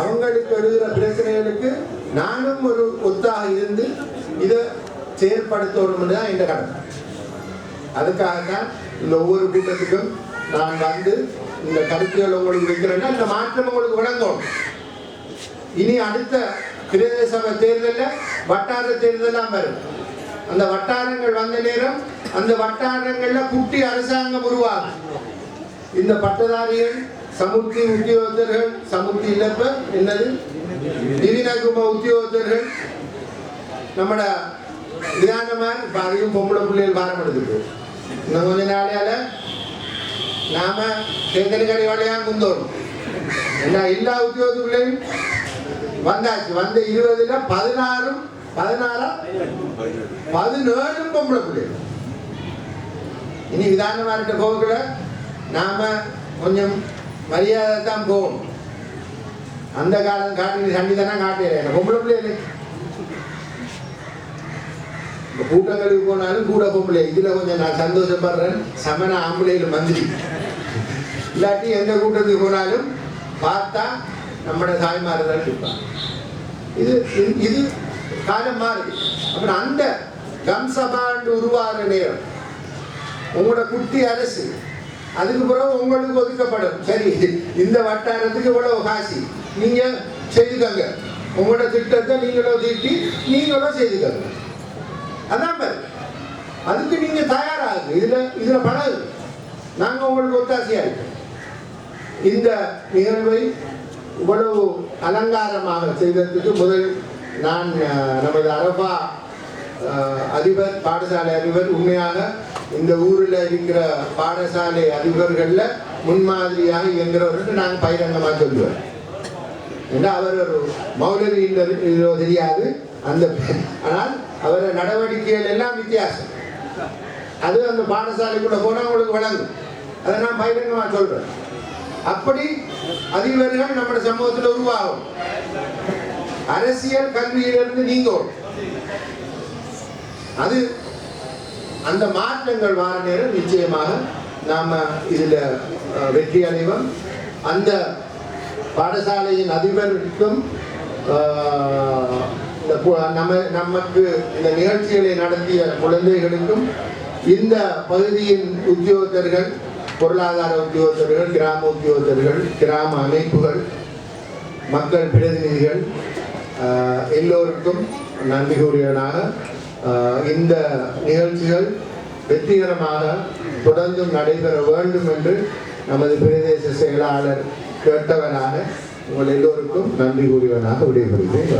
அவங்களுக்கு எழுதுகிற பிரச்சனைகளுக்கு நானும் ஒரு ஒத்தாக இருந்து இதை செயற்படுத்தணும் தான் என்ற கடமை. அதுக்காகத்தான் இந்த ஒவ்வொரு கூட்டத்துக்கும் நான் வந்து இந்த கருத்துக்கள் உங்களுக்கு வைக்கிறேன்னா இந்த மாற்றம் உங்களுக்கு விளங்கும். இனி அடுத்த பிரதேச சபை தேர்தலில் வட்டார தேர்தலாம் வரும். அந்த வட்டாரங்கள் வந்த நேரம் அந்த வட்டாரங்கள்ல குட்டி அரசாங்கம் உருவாகும். இந்த பட்டதாரிகள் சமுத்தி உத்தியோகத்தர்கள் சமுத்தி இல்லப்ப என்னது? நிதிநகும உத்தியோகத்தர்கள். நம்மட நிதானமார் இப்ப அதையும் பொம்பளை பிள்ளைகள் பாரம் எடுத்துட்டு இன்னும் கொஞ்ச நாளையால நாம தேர்தல் கடை வழியா முந்தோணும் எல்லா எல்லா உத்தியோகத்துக்குள்ளேயும் வந்தாச்சு. வந்த இருபதுல பதினாறும் பதினாறா? பதினேழும் பொம்பளை பிள்ளைகள். இனி விதானமார்கிட்ட போகல நாம கொஞ்சம் மரியாதை தான் போகணும். அந்த காலம் காட்டி சண்டி தானே காட்டுறேன். பொம்பளை பிள்ளைகளே இப்போ கூட்டங்களுக்கு போனாலும் கூட பொம்பளை. இதில் கொஞ்சம் நான் சந்தோஷப்படுறேன். சமண ஆம்பளையில் மந்திரி. இல்லாட்டி எந்த கூட்டத்துக்கு போனாலும் பார்த்தா நம்மட தாய்மார் தான் இருப்பாங்க இது இது- காலம் மாறுது. அப்புறம் அந்த கம்சபாண்டு உருவாகிற நேரம். உங்களோட குட்டி அரசு அதுக்கு பிறகு உங்களுக்கு ஒதுக்கப்படும். சரி இந்த வட்டாரத்துக்கு இவ்வளவு காசி. நீங்க செய்துக்கங்க. உங்களோட திட்டத்தை நீங்களோ தீட்டி நீங்களும் செய்துக்கங்க. அதான் பாரு. அதுக்கு நீங்க தயாராகுங்க. இதுல இதுல பழகு நாங்க உங்களுக்கு ஒத்தாசையா இருக்கோம். இந்த நிகழ்வை இவ்வளவு அலங்காரமாக செய்ததுக்கு முதல் நான் நமது அரபா அதிபர் பாடசாலை அதிபர் உண்மையாக இந்த ஊரில் இருக்கிற பாடசாலை அதிபர்களில் முன்மாதிரியாக இயங்குறவர்கள் நாங்கள் பகிரங்கமாக சொல்லுவேன் ஏன்னா அவர் ஒரு மௌலவி தெரியாது. அந்த ஆனால் அவர நடவடிக்கைகள் எல்லாம் வித்தியாசம். அது அந்த பாடசாலைக்குள்ள போனால் உங்களுக்கு வழங்கும் அதை நான் பகிரங்கமாக சொல்கிறேன் அப்படி அதிபர்கள் நம்ம சமூகத்தில் உருவாகும். அரசியல் கல்வியிலிருந்து நீங்கும். அது அந்த மாற்றங்கள் வர நேரம் நிச்சயமாக நாம் இதில் வெற்றி அடைவோம். அந்த பாடசாலையின் அதிபருக்கும் இந்த நம்ம நமக்கு இந்த நிகழ்ச்சிகளை நடத்திய குழந்தைகளுக்கும் இந்த பகுதியின் உத்தியோகத்தர்கள் பொருளாதார உத்தியோகத்தர்கள் கிராம உத்தியோகத்தர்கள் கிராம அமைப்புகள் மக்கள் பிரதிநிதிகள் எல்லோருக்கும் நன்றி கூறியவனாக இந்த நிகழ்ச்சிகள் வெற்றிகரமாக தொடர்ந்தும் நடைபெற வேண்டும் என்று நமது பிரதேச செயலாளர் கேட்டவனாக உங்கள் எல்லோருக்கும் நன்றி கூறியவனாக விடைபெறுகிறேன்.